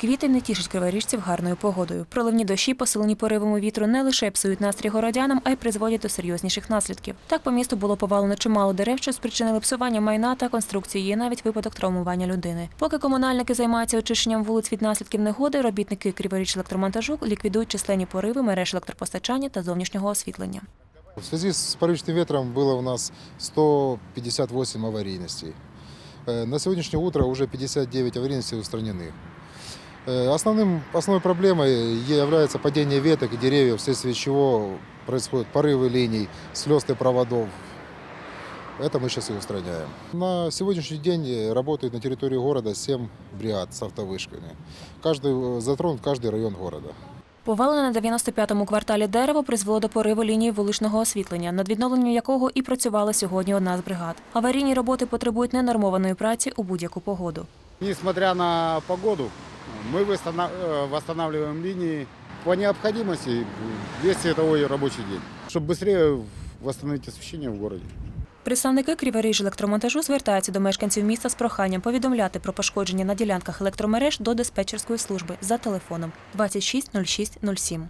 Квітень не тішить криворіжців гарною погодою. Проливні дощі, посилені поривами вітру, не лише псують настрій городянам, а й призводять до серйозніших наслідків. Так по місту було повалено чимало дерев, що спричинили псування майна та конструкції, є навіть випадок травмування людини. Поки комунальники займаються очищенням вулиць від наслідків негоди, робітники Криворіж електромонтажу ліквідують численні пориви мереж електропостачання та зовнішнього освітлення. В связи с порывистым ветром было у нас 158 аварийностей. Э, На сегодняшнее утро уже 59 аварийностей устранены. Э, Основным, основной проблемой является падение веток и деревьев, вследствие чего происходят порывы линий, слезы проводов. Это мы сейчас и устраняем. На сегодняшний день э, работает на территории города 7 бригад с автовышками. Каждый, э, затронут каждый район города. Повалене на 95-му кварталі дерево призвело до пориву лінії вуличного освітлення, над відновленням якого і працювала сьогодні одна з бригад. Аварійні роботи потребують ненормованої праці у будь-яку погоду. Несмотря на погоду, мы восстана- э, восстанавливаем линии по необходимости весь световой рабочий день, чтобы быстрее восстановить освещение в городе. Представники Криворіж електромонтажу звертаються до мешканців міста з проханням повідомляти про пошкодження на ділянках електромереж до диспетчерської служби за телефоном 26 06 07.